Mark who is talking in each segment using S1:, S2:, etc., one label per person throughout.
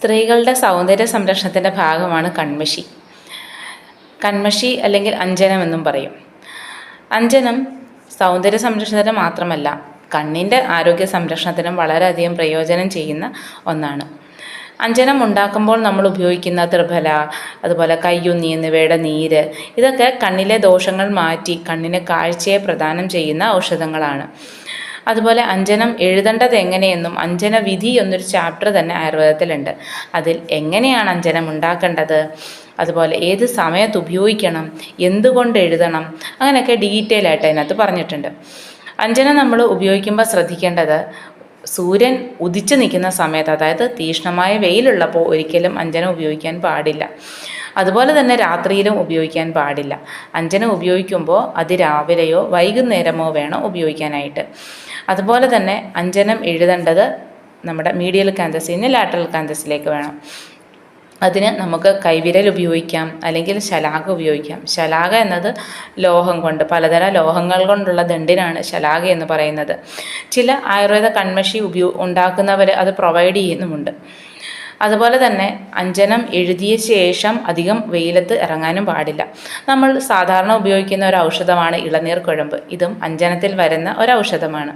S1: സ്ത്രീകളുടെ സൗന്ദര്യ സംരക്ഷണത്തിന്റെ ഭാഗമാണ് കൺമഷി. കൺമഷി അല്ലെങ്കിൽ അഞ്ജനം എന്നും പറയും. അഞ്ജനം സൗന്ദര്യ സംരക്ഷണത്തിന് മാത്രമല്ല കണ്ണിന്റെ ആരോഗ്യ സംരക്ഷണത്തിനും വളരെയധികം പ്രയോജനം ചെയ്യുന്ന ഒന്നാണ്. അഞ്ജനം ഉണ്ടാക്കുമ്പോൾ നമ്മൾ ഉപയോഗിക്കുന്ന ത്രിഫല അതുപോലെ കയ്യുന്നി എന്നിവയുടെ നീര് ഇതൊക്കെ കണ്ണിലെ ദോഷങ്ങൾ മാറ്റി കണ്ണിന് കാഴ്ചയെ പ്രദാനം ചെയ്യുന്ന ഔഷധങ്ങളാണ്. അതുപോലെ അഞ്ജനം എഴുതേണ്ടത് എങ്ങനെയെന്നും അഞ്ജന വിധി എന്നൊരു ചാപ്റ്റർ തന്നെ ആയുർവേദത്തിലുണ്ട്. അതിൽ എങ്ങനെയാണ് അഞ്ജനം ഉണ്ടാക്കേണ്ടത്? അതുപോലെ ഏത് സമയത്ത് ഉപയോഗിക്കണം? എന്തുകൊണ്ട് എഴുതണം? അങ്ങനെയൊക്കെ ഡീറ്റെയിൽ ആയിട്ട് അതിനകത്ത് പറഞ്ഞിട്ടുണ്ട്. അഞ്ജനം നമ്മൾ ഉപയോഗിക്കുമ്പോൾ ശ്രദ്ധിക്കേണ്ടത് സൂര്യൻ ഉദിച്ചു നിൽക്കുന്ന സമയത്ത് അതായത് തീഷ്ണമായ വെയിലുള്ളപ്പോൾ ഒരിക്കലും അഞ്ജനം ഉപയോഗിക്കാൻ പാടില്ല. അതുപോലെ തന്നെ രാത്രിയിലും ഉപയോഗിക്കാൻ പാടില്ല. അഞ്ചന ഉപയോഗിക്കുമ്പോൾ അത് രാവിലെയോ വൈകുന്നേരമോ വേണം ഉപയോഗിക്കാനായിട്ട്. അതുപോലെ തന്നെ അഞ്ചനം എഴുതേണ്ടത് നമ്മുടെ മീഡിയൽ കാന്തസിൽ നിന്ന് ലാറ്ററൽ കാന്തസിലേക്ക് വേണം. അതിന് നമുക്ക് കൈവിരൽ ഉപയോഗിക്കാം അല്ലെങ്കിൽ ശലാഖ ഉപയോഗിക്കാം. ശലാഖ എന്നത് ലോഹം കൊണ്ട് പലതര ലോഹങ്ങൾ കൊണ്ടുള്ള ദണ്ടിനാണ് ശലാഖ എന്ന് പറയുന്നത്. ചില ആയുർവേദ കൺമഷി ഉപയോ ഉണ്ടാക്കുന്നവർ അത് പ്രൊവൈഡ് ചെയ്യുന്നുമുണ്ട്. അതുപോലെ തന്നെ അഞ്ജനം എഴുതിയ ശേഷം അധികം വെയിലത്ത് ഇറങ്ങാനും പാടില്ല. നമ്മൾ സാധാരണ ഉപയോഗിക്കുന്ന ഒരു ഔഷധമാണ് ഇളനീർ കുഴമ്പ്. ഇതും അഞ്ജനത്തിൽ വരുന്ന ഒരു ഔഷധമാണ്.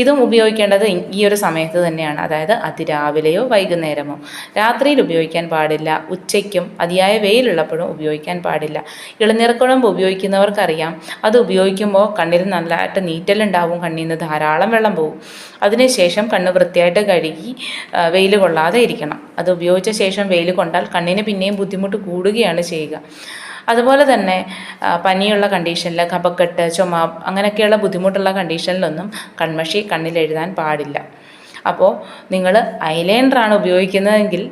S1: ഇതും ഉപയോഗിക്കേണ്ടത് ഈ ഒരു സമയത്ത് തന്നെയാണ്. അതായത് അതിരാവിലെയോ വൈകുന്നേരമോ. രാത്രിയിൽ ഉപയോഗിക്കാൻ പാടില്ല. ഉച്ചയ്ക്കും അതിയായ വെയിലുള്ളപ്പോഴും ഉപയോഗിക്കാൻ പാടില്ല. ഇളനീർക്കുഴമ്പ് ഉപയോഗിക്കുന്നവർക്കറിയാം. അത് ഉപയോഗിക്കുമ്പോൾ കണ്ണിൽ നല്ലതായിട്ട് നീറ്റലുണ്ടാവും. കണ്ണിൽ നിന്ന് ധാരാളം വെള്ളം പോകും അതിനുശേഷം കണ്ണ് വൃത്തിയായിട്ട് കഴുകി വെയിൽ കൊള്ളാതെ ഇരിക്കണം. അത് ഉപയോഗിച്ച ശേഷം വെയിൽ കൊണ്ടാൽ കണ്ണിന് പിന്നെയും ബുദ്ധിമുട്ട് കൂടുകയാണ് ചെയ്യുക. അതുപോലെ തന്നെ പനിയുള്ള കണ്ടീഷനിൽ കപക്കെട്ട് ചുമ അങ്ങനെയൊക്കെയുള്ള ബുദ്ധിമുട്ടുള്ള കണ്ടീഷനിലൊന്നും കൺമഷി കണ്ണിലെഴുതാൻ പാടില്ല. അപ്പോൾ നിങ്ങൾ ഐലൈനറാണ് ഉപയോഗിക്കുന്നതെങ്കിൽ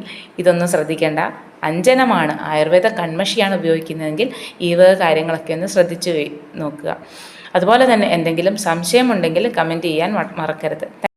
S1: ഇതൊന്നും ശ്രദ്ധിക്കേണ്ട. അഞ്ജനമാണ് ആയുർവേദ കൺമഷിയാണ് ഉപയോഗിക്കുന്നതെങ്കിൽ ഈ വക കാര്യങ്ങളൊക്കെ ഒന്ന് ശ്രദ്ധിച്ചു നോക്കുക. അതുപോലെ തന്നെ എന്തെങ്കിലും സംശയമുണ്ടെങ്കിൽ കമന്റ് ചെയ്യാൻ മറക്കരുത്.